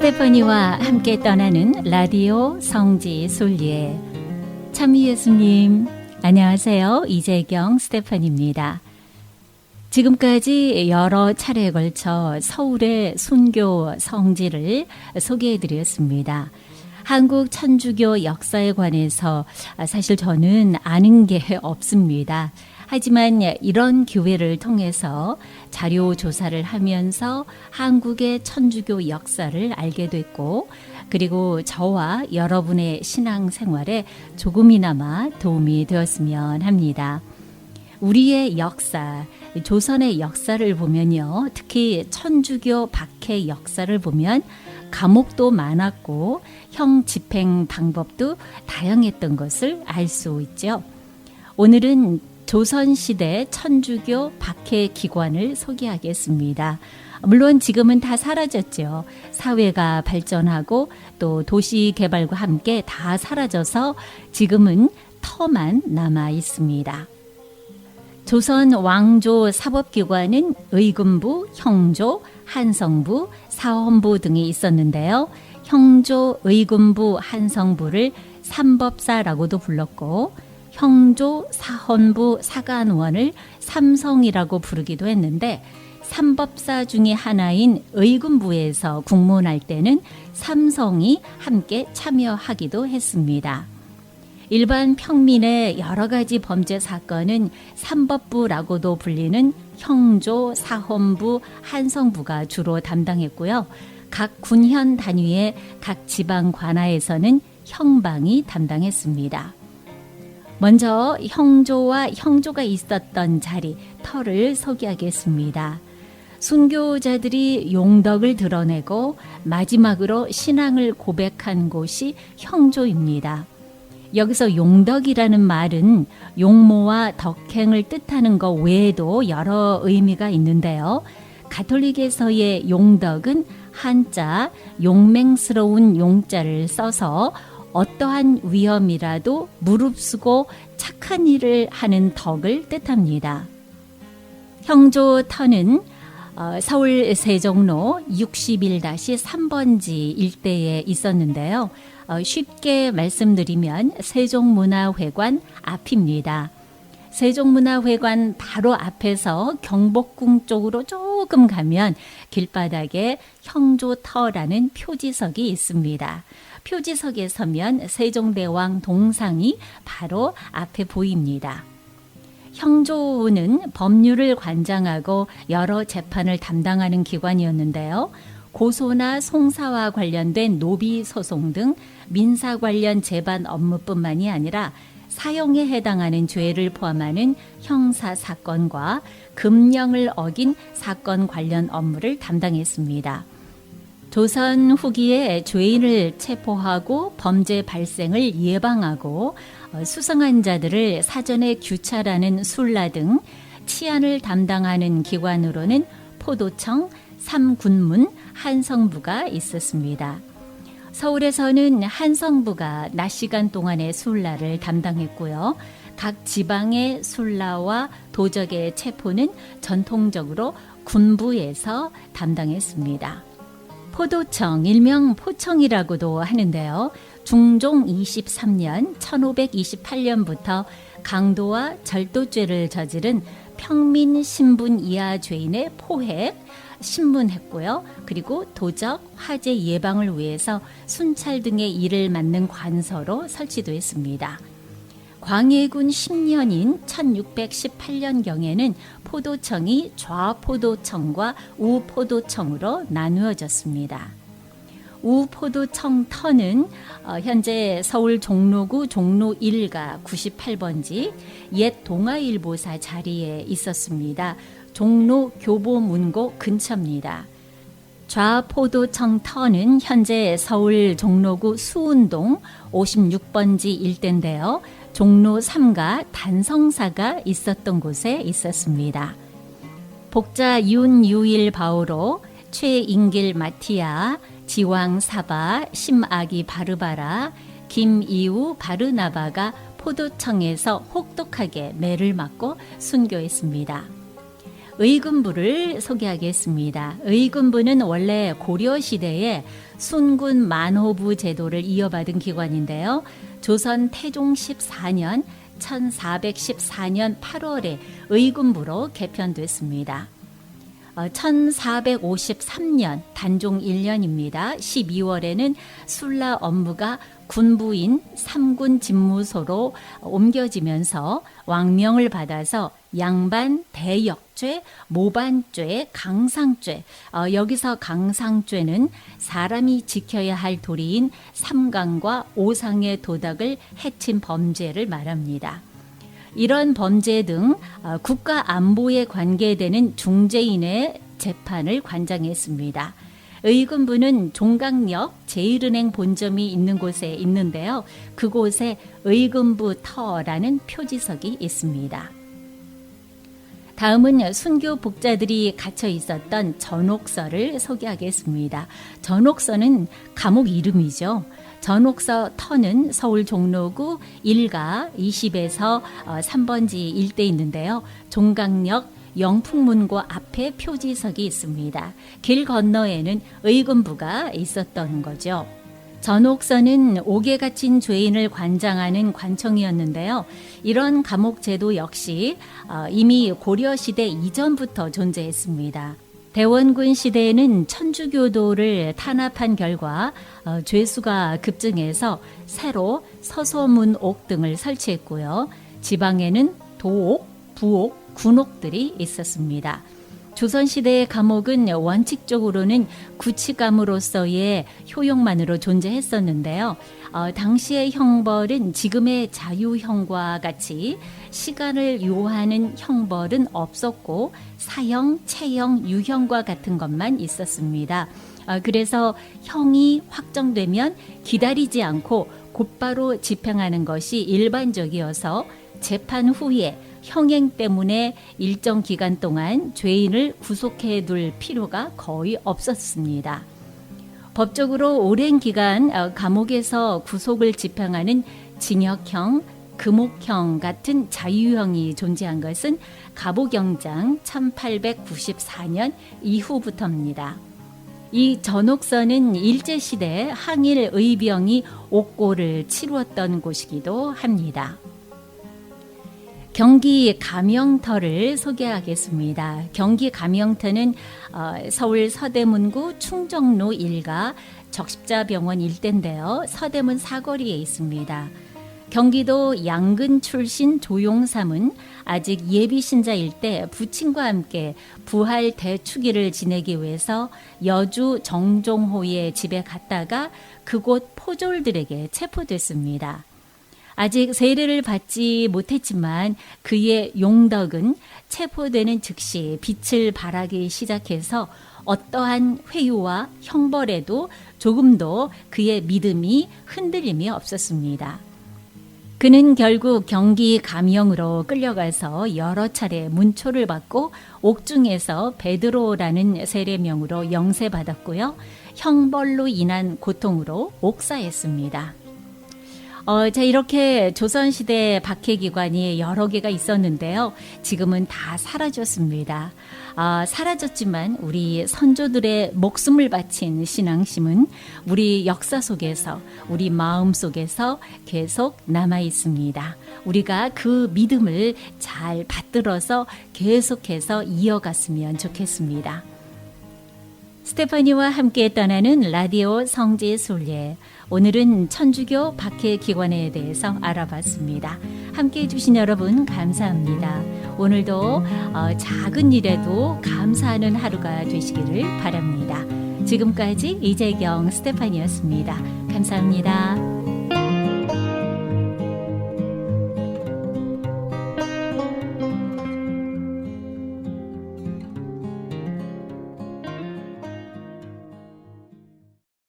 스테파니와 함께 떠나는 라디오 성지 순리에 참 예수님 안녕하세요 이재경 스테파니입니다. 지금까지 여러 차례에 걸쳐 서울의 순교 성지를 소개해 드렸습니다. 한국 천주교 역사에 관해서 사실 저는 아는 게 없습니다. 하지만 이런 교회를 통해서 자료 조사를 하면서 한국의 천주교 역사를 알게 됐고, 그리고 저와 여러분의 신앙 생활에 조금이나마 도움이 되었으면 합니다. 우리의 역사, 조선의 역사를 보면요. 특히 천주교 박해 역사를 보면 감옥도 많았고 형 집행 방법도 다양했던 것을 알 수 있죠. 오늘은 조선시대 천주교 박해 기관을 소개하겠습니다. 물론 지금은 다 사라졌죠. 사회가 발전하고 또 도시 개발과 함께 다 사라져서 지금은 터만 남아 있습니다. 조선 왕조 사법기관은 의금부, 형조, 한성부, 사헌부 등이 있었는데요. 형조, 의금부, 한성부를 삼법사라고도 불렀고 형조, 사헌부, 사관원을 삼성이라고 부르기도 했는데 삼법사 중의 하나인 의금부에서 국문할 때는 삼성이 함께 참여하기도 했습니다. 일반 평민의 여러 가지 범죄 사건은 삼법부라고도 불리는 형조, 사헌부, 한성부가 주로 담당했고요. 각 군현 단위의 각 지방 관하에서는 형방이 담당했습니다. 먼저 형조와 형조가 있었던 자리 터를 소개하겠습니다. 순교자들이 용덕을 드러내고 마지막으로 신앙을 고백한 곳이 형조입니다. 여기서 용덕이라는 말은 용모와 덕행을 뜻하는 것 외에도 여러 의미가 있는데요. 가톨릭에서의 용덕은 한자 용맹스러운 용자를 써서 어떠한 위험이라도 무릅쓰고 착한 일을 하는 덕을 뜻합니다. 형조 터는 어, 서울 세종로 61-3번지 일대에 있었는데요. 어, 쉽게 말씀드리면 세종문화회관 앞입니다. 세종문화회관 바로 앞에서 경복궁 쪽으로 조금 가면 길바닥에 형조터라는 표지석이 있습니다. 표지석에 서면 세종대왕 동상이 바로 앞에 보입니다. 형조는 법률을 관장하고 여러 재판을 담당하는 기관이었는데요. 고소나 송사와 관련된 노비 소송 등 민사 관련 재반 업무뿐만이 아니라 사형에 해당하는 죄를 포함하는 형사 사건과 금령을 어긴 사건 관련 업무를 담당했습니다. 조선 후기에 죄인을 체포하고 범죄 발생을 예방하고 어, 수상한 자들을 사전에 규찰하는 술라 등 치안을 담당하는 기관으로는 포도청, 삼군문, 한성부가 있었습니다. 서울에서는 한성부가 낮 시간 동안의 술라를 담당했고요. 각 지방의 술라와 도적의 체포는 전통적으로 군부에서 담당했습니다. 포도청, 일명 포청이라고도 하는데요. 중종 23년 1528년부터 강도와 절도죄를 저지른 평민 신분 이하 죄인의 포획, 신문했고요. 그리고 도적, 화재 예방을 위해서 순찰 등의 일을 맡는 관서로 설치도 했습니다. 광해군 10년인 1618년경에는 포도청이 좌포도청과 우포도청으로 나누어졌습니다. 우포도청 터는 어, 현재 서울 종로구 종로 1가 98번지 옛 동아일보사 자리에 있었습니다. 종로 교보문고 근처입니다. 좌포도청 터는 현재 서울 종로구 수운동 56번지 일대인데요. 종로 3가 단성사가 있었던 곳에 있었습니다. 복자 윤유일 바오로, 최인길 마티아, 지왕 사바, 심아기 바르바라, 김이우 바르나바가 포도청에서 혹독하게 매를 맞고 순교했습니다. 의금부를 소개하겠습니다. 의금부는 원래 고려 시대에 순군 만호부 제도를 이어받은 기관인데요. 조선 태종 14년 1414년 8월에 의금부로 개편됐습니다. 어, 1453년 단종 1년입니다. 12월에는 술라 업무가 군부인 삼군 집무소로 옮겨지면서 왕명을 받아서 양반 대역죄, 모반죄, 강상죄. 어, 여기서 강상죄는 사람이 지켜야 할 도리인 삼강과 오상의 도덕을 해친 범죄를 말합니다. 이런 범죄 등 어, 국가 안보에 관계되는 중재인의 재판을 관장했습니다. 의금부는 종강역 제일은행 본점이 있는 곳에 있는데요. 그곳에 의금부 터라는 표지석이 있습니다. 다음은 순교 복자들이 갇혀 있었던 전옥서를 소개하겠습니다. 전옥서는 감옥 이름이죠. 전옥서 터는 서울 종로구 1가 20에서 3번지 일대 있는데요. 종강역 영풍문고 앞에 표지석이 있습니다. 길 건너에는 의금부가 있었던 거죠. 전옥서는 옥에 갇힌 죄인을 관장하는 관청이었는데요. 이런 감옥 제도 역시 어, 이미 고려 시대 이전부터 존재했습니다. 대원군 시대에는 천주교도를 탄압한 결과 어, 죄수가 급증해서 새로 서소문옥 등을 설치했고요. 지방에는 도옥, 부옥, 군옥들이 있었습니다. 조선시대의 감옥은 원칙적으로는 구치감으로서의 효용만으로 존재했었는데요. 어, 당시의 형벌은 지금의 자유형과 같이 시간을 요하는 형벌은 없었고 사형, 체형, 유형과 같은 것만 있었습니다. 어, 그래서 형이 확정되면 기다리지 않고 곧바로 집행하는 것이 일반적이어서 재판 후에 형행 때문에 일정 기간 동안 죄인을 구속해 둘 필요가 거의 없었습니다. 법적으로 오랜 기간 어, 감옥에서 구속을 집행하는 징역형, 금옥형 같은 자유형이 존재한 것은 가보경장 1894년 이후부터입니다. 이 전옥선은 일제시대 항일 의병이 옥고를 치루었던 곳이기도 합니다. 경기 감영터를 소개하겠습니다. 경기 감영터는 어, 서울 서대문구 충정로 일가 적십자병원 일대인데요. 서대문 사거리에 있습니다. 경기도 양근 출신 조용삼은 아직 예비 신자일 때 부친과 함께 부활 대축일을 지내기 위해서 여주 정종호의 집에 갔다가 그곳 포졸들에게 체포됐습니다. 아직 세례를 받지 못했지만 그의 용덕은 체포되는 즉시 빛을 발하기 시작해서 어떠한 회유와 형벌에도 조금도 그의 믿음이 흔들림이 없었습니다. 그는 결국 경기 감영으로 끌려가서 여러 차례 문초를 받고 옥중에서 베드로라는 세례명으로 영세받았고요. 형벌로 인한 고통으로 옥사했습니다. 어, 자, 이렇게 조선시대 박해기관이 여러 개가 있었는데요. 지금은 다 사라졌습니다. 아, 사라졌지만 우리 선조들의 목숨을 바친 신앙심은 우리 역사 속에서, 우리 마음 속에서 계속 남아 있습니다. 우리가 그 믿음을 잘 받들어서 계속해서 이어갔으면 좋겠습니다. 스테파니와 함께 떠나는 라디오 성지 순례. 오늘은 천주교 박해 기관에 대해서 알아봤습니다. 함께 해주신 여러분 감사합니다. 오늘도 어, 작은 일에도 감사하는 하루가 되시기를 바랍니다. 지금까지 이재경 스테파니였습니다. 감사합니다.